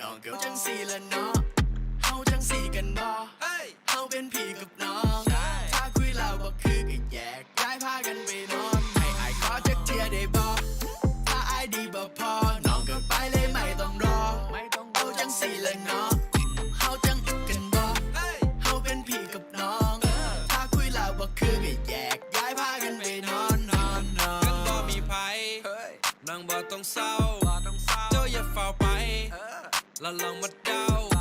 น้องกับจังสี่ละเนาะเฮาจังสี่กันบ่เฮ้ยเฮาเป็นพี่กับน้องใช่ถ้าคุยเราบ่คือก็แยกย้ายพากันไปนอนให้อายขอจักเทียได้บ่ถ้าอายดีบ่พอน้องก็ไปเลยไม่ต้องรอไม่ต้องเอาจังสี่ละเนาะเฮาจังอึกกันบ่เฮ้ยเฮาเป็นพี่กับน้องถ้าคุยเราบ่คือก็แยกย้ายพากันไปนอนนอนนอกันบ่นมีไผเฮ้ยนั่งบ่ต้องเศร้า อแล้ว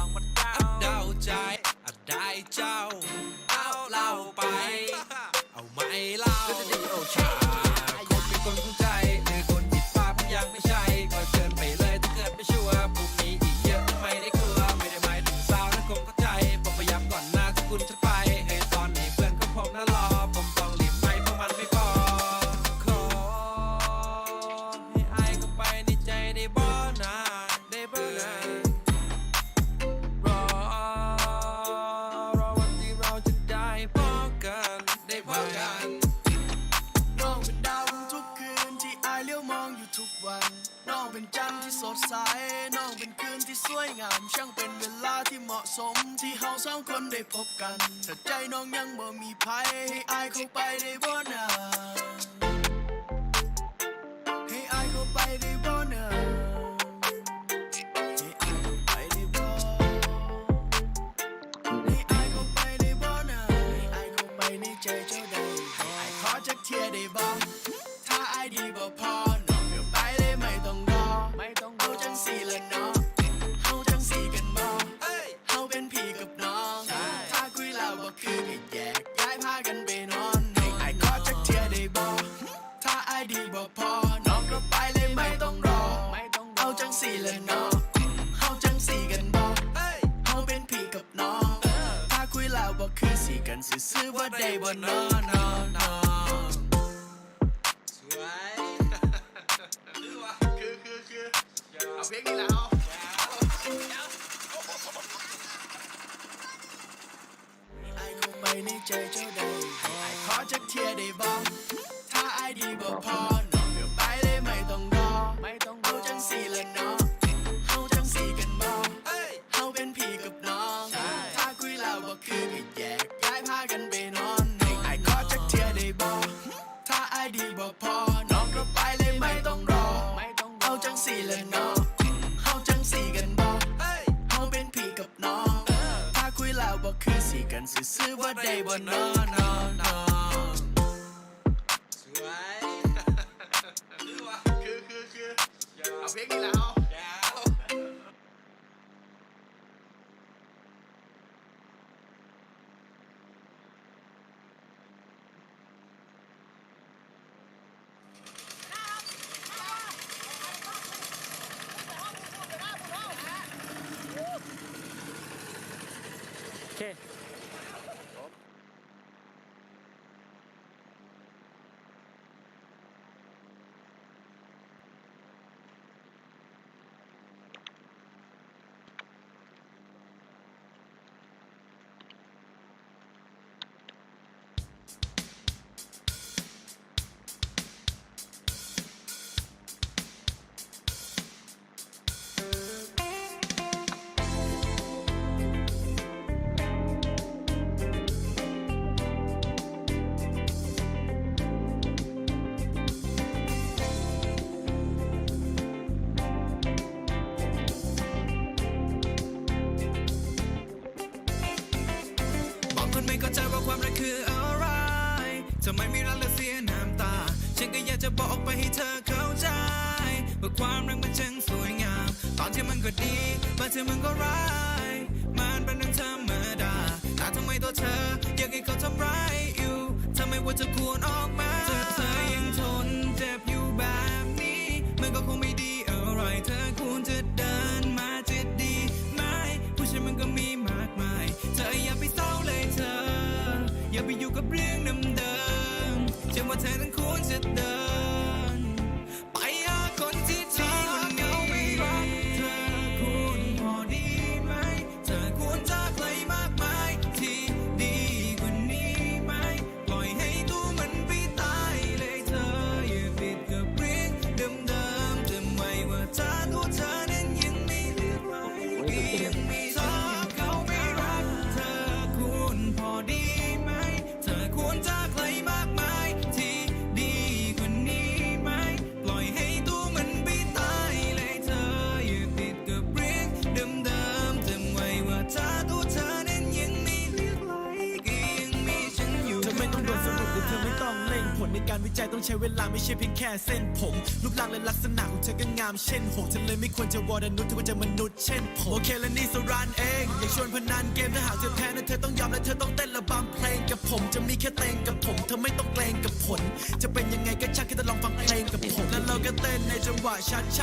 ที่สวยงาม ช่างเป็นเวลาที่เหมาะสม ที่เฮาสองคนได้พบกันถ้าใจน้องยังบ่มีภัยให้อายเข้าไปได้บ่นาให้อายเข้าไปได้บ่นาให้อายเข้าไปได้บ่ให้อายเข้าไปได้บ่นาให้อายเข้าไปในใจ ซื่อๆว่าได้บ่นนอนสวยคือวะคือคือคือเอาเพลงนี้แล้วไอ้เข้าไปในใจเจ้าได้ไอ้ขอจักเทียได้บ่ถ้าไอ้ดีบ่พอน้องเดี๋ยวไปเลยไม่ต้องรอไม่ต้องเอาจังสีละเนาะ banana สวย คือวะคือคือคือเอาเพลงนี้แล้ว ทำไมไม่รักและเสียน้ำตา ฉันก็อยากจะบอกไปให้เธอเข้าใจ ว่าความรักมันช่างสวยงาม ตอนที่มันก็ดีบางทีมันก็ร้าย มันเป็นเรื่องธรรมดาแต่ทำไมตัวเธออยากให้เขาทำร้ายอยู่ทำไมว่าจะควรออกมา ควรจะเดิน ธอไม่ต้องเลในการวิจัยต้องใช้เวลาไม่ใช่เพียงแค่เส้นผมรูปร่างและลักษณะของเธอก็งามเช่นหงส์เธอเลยไม่ควรจะวอดนุษย์เธอควรจะมนุษย์เช่นผมโอเคและนี่สรันเองอยากชวนพนันเกมถ้าหากเธอแพ้นั้นเธอต้องยอมและเธอต้องเต้นระบำเพลงกับผมจะมีแค่เต้นกับผมเธอไม่ต้องเกรงกับผล จะเป็นยังไงก็ช่างแค่จะลองฟังเพลงกับผมแล้วเราก็เต้นในจังหวะชัดๆ